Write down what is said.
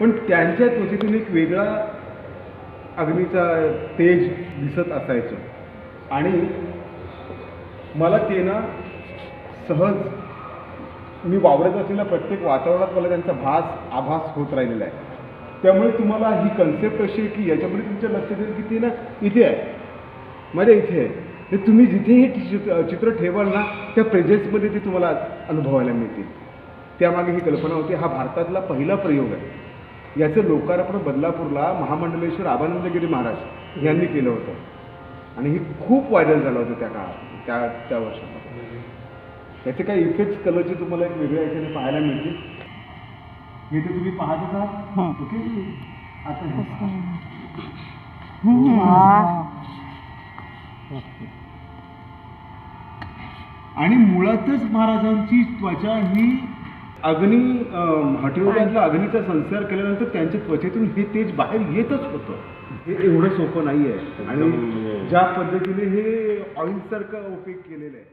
पण त्यांच्या त्वचेतून एक वेगळा अग्नीचा तेज दिसत असायचं. आणि मला ते ना सहज मी वावरत असलेल्या प्रत्येक वातावरणात मला त्यांचा भास आभास होत राहिलेला आहे. त्यामुळे तुम्हाला ही कन्सेप्ट अशी आहे की याच्यामुळे तुमच्या लक्षात येईल की ते ना इथे आहे. माझ्या इथे आहे. ते तुम्ही जिथेही चित्र चित्र ठेवाल ना त्या प्रेझेन्समध्ये ते तुम्हाला अनुभवायला मिळतील. त्यामागे ही कल्पना होती. हा भारतातला पहिला प्रयोग आहे. याचं लोकार्पण बदलापूरला महामंडलेश्वर आबानंदगिरी महाराज यांनी केलं होतं. आणि ही खूप व्हायरल झालं होतं त्या काळात त्या त्या वर्षामध्ये. त्याचे काही इफेक्ट्स कलरचे तुम्हाला एक वेगळ्या याच्याने पाहायला मिळतील. हे तर तुम्ही पाहतच आहात ओके. आता हे पहा. आणि मुळातच महाराजांची त्वचा ही अग्नी अं, हटवल्यातला अग्नीचा संस्कार केल्यानंतर त्यांच्या त्वचेतून हे तेज बाहेर येतच होतं. हे एवढं सोपं नाही आहे आणि ज्या पद्धतीने हे ऑइल सारखं ओपेक केलेलं आहे.